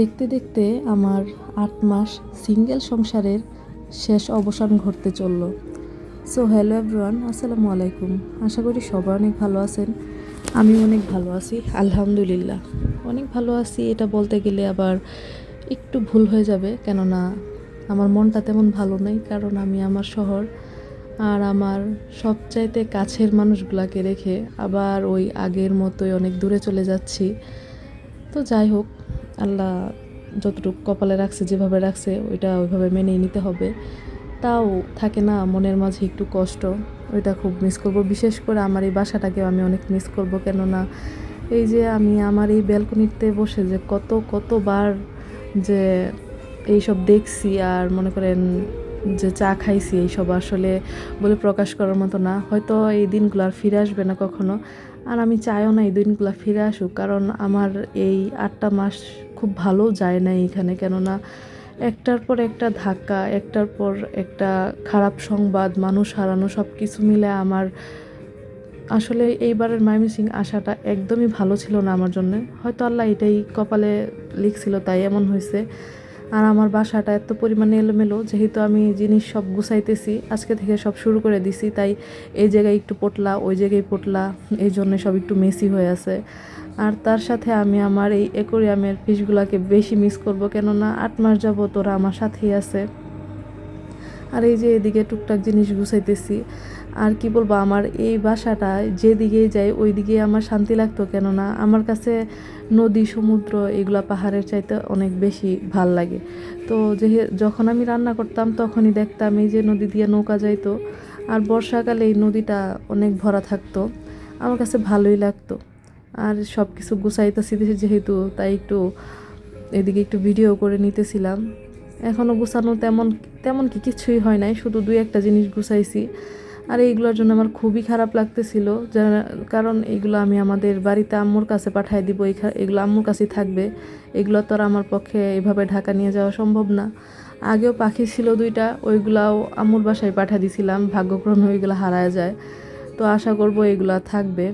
দেখতে দেখতে আমার আট মাস সিঙ্গেল সংসারের শেষ অবসান ঘটতে চলল। সো হ্যালো এভরিওয়ান আসসালামু আলাইকুম। আশা করি সবাই অনেক ভালো আছেন। আমি অনেক ভালো আছি, আলহামদুলিল্লাহ। অনেক ভালো আছি, এটা বলতে গেলে আবার একটু ভুল হয়ে যাবে, কেননা আমার মনটা তেমন ভালো নেই, কারণ আমি আমার শহর আর আমার সবচাইতে কাছের মানুষগুলাকে রেখে আবার ওই আগের মতোই অনেক দূরে চলে যাচ্ছি। তো যাই হোক আল্লাহ যতটুকু কপালে রাখছে, যেভাবে রাখছে, ওইটা ওইভাবে মেনেই নিতে হবে। তাও থাকে না, মনের মাঝে একটু কষ্ট, ওইটা খুব মিস করব। বিশেষ করে আমার এই বাসাটাকেও আমি অনেক মিস করব, কেননা এই যে আমি আমার এই ব্যালকনিতে বসে যে কত, কতবার যে এইসব দেখছি আর মনে করেন যে চা খাইছি, এইসব আসলে বলে প্রকাশ করার মতো না। হয়তো এই দিনগুলো আর ফিরে আসবে না কখনো। আর আমি চাইও না এই দিনগুলো ফিরে আসুক, কারণ আমার এই আটটা মাস খুব ভালো যায় না এইখানে কেননা একটার পর একটা ধাক্কা, একটার পর একটা খারাপ সংবাদ, মানুষ হারানো সব কিছু মিলে আমার আসলে এইবারের মাইমিসিং আসাটা একদমই ভালো ছিল না আমার জন্য। হয়তো আল্লাহ এটাই কপালে লিখছিল, তাই এমন হয়েছে। আর আমার বাসাটা এত পরিমাণে এলোমেলো, যেহেতু আমি জিনিস সব গুছাইতেছি, আজকে থেকে সব শুরু করে দিছি, তাই এই জায়গায় একটু পটলা, ওই জায়গায় পটলা, এই জন্য সব একটু মেসি হয়ে আছে। আর তার সাথে আমি আমার এই অ্যাকোরিয়ামের ফিশগুলোকে বেশি মিস করব, কেননা আট মাস যাবত ওরা আমার সাথেই আছে। আর এই যে এদিকে টুকটাক জিনিস গুছাইতেছি আর কি বলব, আমার এই বাসাটা যেদিকেই যাই ওই দিকে আমার শান্তি লাগতো। কেননা আমার কাছে নদী, সমুদ্র এগুলা পাহাড়ের চাইতে অনেক বেশি ভালো লাগে। তো যে যখন আমি রান্না করতাম তখনই দেখতাম এই যে নদী দিয়ে নৌকা যাইতো আর বর্ষাকালে এই নদীটা অনেক ভরা থাকতো। আমার কাছে ভালোই লাগতো। আর সব কিছু গুছাইতেছি যেহেতু, তাই একটু এদিকে একটু ভিডিও করে নিতেছিলাম। এখনও গুছানো তেমন তেমন কি কিছুই হয় নাই, শুধু দুই একটা জিনিস গুছাইছি। আর এইগুলোর জন্য আমার খুবই খারাপ লাগতেছিল। কারণ এইগুলো আমি আমাদের বাড়িতে আম্মুর কাছে পাঠাই দিব এগুলো আম্মুর কাছেই থাকবে। এগুলো তো আর আমার পক্ষে এভাবে ঢাকা নিয়ে যাওয়া সম্ভব না। আগেও পাখি ছিল দুইটা, ওইগুলাও আম্মুর বাসায় পাঠা দিছিলাম, ভাগ্যক্রমে ওইগুলো হারায় যায়। তো আশা করব এগুলো থাকবে।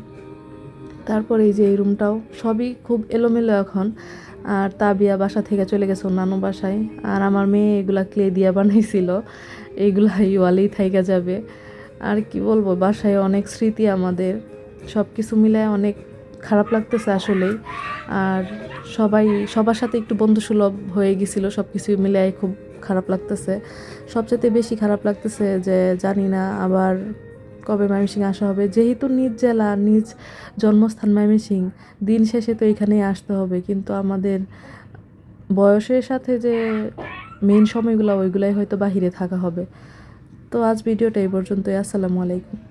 তারপরে এই যে এই রুমটাও, সবই খুব এলোমেলো এখন। আর তাবিয়া বাসা থেকে চলে গেছে অন্যান্য বাসায়। আর আমার মেয়ে এগুলা ক্লে দিয়া বানাইছিল। এইগুলা ওয়ালেই থাইকা যাবে। আর কি বলব, বাসায় অনেক স্মৃতি আমাদের সব কিছু মিলায় অনেক খারাপ লাগতেছে আসলেই। আর সবাই, সবার সাথে একটু বন্ধুসুলভ হয়ে গেছিল সব কিছু মিলায় খুব খারাপ লাগতেছে। সবচেয়ে বেশি খারাপ লাগতেছে যে, জানি না আবার কবে ময়মনসিং আসা হবে। যেহেতু নিজ জেলা, নিজ জন্মস্থান ময়মনসিং দিন শেষে তো এখানেই আসতে হবে। কিন্তু আমাদের বয়সের সাথে যে মেন সময়গুলো ওইগুলাই হয়তো বাহিরে থাকা হবে। তো আজ ভিডিওটা এই পর্যন্তই আসসালামু আলাইকুম।